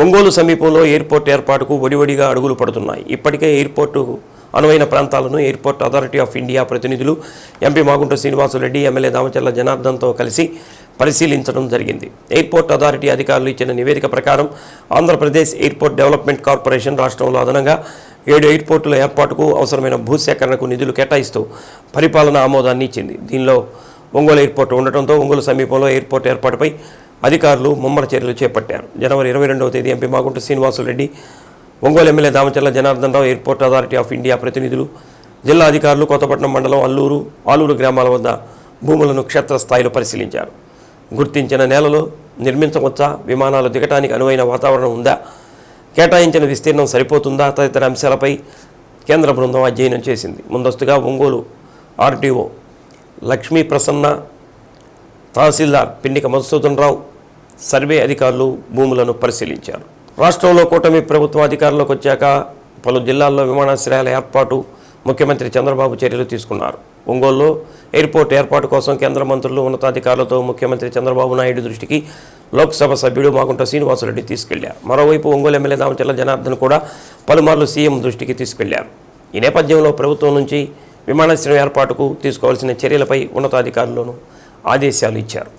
ఒంగోలు సమీపంలో ఎయిర్పోర్ట్ ఏర్పాటుకు ఒడివడిగా అడుగులు పడుతున్నాయి. ఇప్పటికే ఎయిర్పోర్టు అనువైన ప్రాంతాలను ఎయిర్పోర్ట్ అథారిటీ ఆఫ్ ఇండియా ప్రతినిధులు ఎంపీ మాగుంట శ్రీనివాసులరెడ్డి ఎమ్మెల్యే దామచర్ల జనార్దన్తో కలిసి పరిశీలించడం జరిగింది. ఎయిర్పోర్ట్ అథారిటీ అధికారులు ఇచ్చిన నివేదిక ప్రకారం ఆంధ్రప్రదేశ్ ఎయిర్పోర్ట్ డెవలప్మెంట్ కార్పొరేషన్ రాష్ట్రంలో అదనంగా ఏడు ఎయిర్పోర్టుల ఏర్పాటుకు అవసరమైన భూసేకరణకు నిధులు కేటాయిస్తూ పరిపాలన ఆమోదాన్ని ఇచ్చింది. దీనిలో ఒంగోలు ఎయిర్పోర్ట్ ఉండటంతో ఒంగోలు సమీపంలో ఎయిర్పోర్ట్ ఏర్పాటుపై అధికారులు ముమ్మర చర్యలు చేపట్టారు. జనవరి ఇరవై రెండవ తేదీ MP Magunta Srinivasulu Reddy Ongole MLA Damacharla Janardhan Rao airport authority of India ప్రతినిధులు జిల్లా అధికారులు కొత్తపట్నం మండలం అల్లూరు ఆలూరు గ్రామాల వద్ద భూములను క్షేత్రస్థాయిలో పరిశీలించారు. గుర్తించిన నేలలో నిర్మించవచ్చా? విమానాలు దిగటానికి అనువైన వాతావరణం ఉందా? కేటాయించిన విస్తీర్ణం సరిపోతుందా? తదితర అంశాలపై కేంద్ర బృందం అధ్యయనం చేసింది. ముందస్తుగా ఒంగోలు ఆర్టీఓ లక్ష్మీ ప్రసన్న తహసీల్దార్ పిండిక మధుసూదన్ రావు సర్వే అధికారులు భూములను పరిశీలించారు. రాష్ట్రంలో కూటమి ప్రభుత్వం అధికారంలోకి వచ్చాక పలు జిల్లాల్లో విమానాశ్రయాల ఏర్పాటు ముఖ్యమంత్రి చంద్రబాబు చర్యలు తీసుకున్నారు. ఒంగోలులో ఎయిర్పోర్ట్ ఏర్పాటు కోసం కేంద్ర మంత్రులు ఉన్నతాధికారులతో ముఖ్యమంత్రి చంద్రబాబు నాయుడు దృష్టికి లోక్సభ సభ్యుడు మాగుంట శ్రీనివాసరెడ్డి తీసుకెళ్ళారు. మరోవైపు ఒంగోలు ఎమ్మెల్యే దామచల్ల జనార్దన్ కూడా పలుమార్లు సీఎం దృష్టికి తీసుకెళ్ళారు. ఈ నేపథ్యంలో ప్రభుత్వం నుంచి విమానాశ్రయం ఏర్పాటుకు తీసుకోవాల్సిన చర్యలపై ఉన్నతాధికారులను ఆదేశాలు ఇచ్చారు.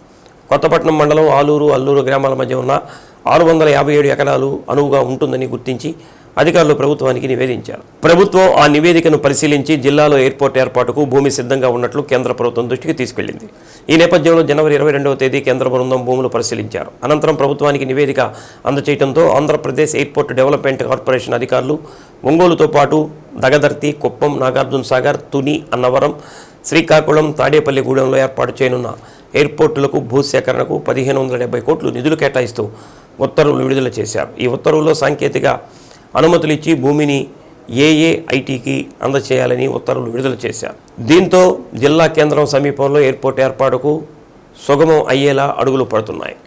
కొత్తపట్నం మండలం ఆలూరు అల్లూరు గ్రామాల మధ్య ఉన్న ఆరు వందల యాభై ఏడు ఎకరాలు అనువుగా ఉంటుందని గుర్తించి అధికారులు ప్రభుత్వానికి నివేదించారు. ప్రభుత్వం ఆ నివేదికను పరిశీలించి జిల్లాలో ఎయిర్పోర్ట్ ఏర్పాటుకు భూమి సిద్ధంగా ఉన్నట్లు కేంద్ర ప్రభుత్వం దృష్టికి తీసుకెళ్ళింది ఈ నేపథ్యంలో జనవరి ఇరవై రెండవ తేదీ కేంద్ర బృందం భూములు పరిశీలించారు. అనంతరం ప్రభుత్వానికి నివేదిక అందచేయడంతో ఆంధ్రప్రదేశ్ ఎయిర్పోర్ట్ డెవలప్మెంట్ కార్పొరేషన్ అధికారులు ఒంగోలుతో పాటు దగదర్తి కుప్పం నాగార్జున సాగర్ తుని అన్నవరం శ్రీకాకుళం తాడేపల్లిగూడెంలో ఏర్పాటు చేయనున్న ఎయిర్పోర్టులకు భూసేకరణకు పదిహేను వందల డెబ్బై కోట్లు నిధులు కేటాయిస్తూ ఉత్తర్వులు విడుదల చేశారు. ఈ ఉత్తర్వుల్లో సాంకేతిక అనుమతులు ఇచ్చి భూమిని ఏఏఐటికి అందచేయాలని ఉత్తర్వులు విడుదల చేశారు. దీంతో జిల్లా కేంద్రం సమీపంలో ఎయిర్పోర్ట్ ఏర్పాటుకు సుగమం అయ్యేలా అడుగులు పడుతున్నాయి.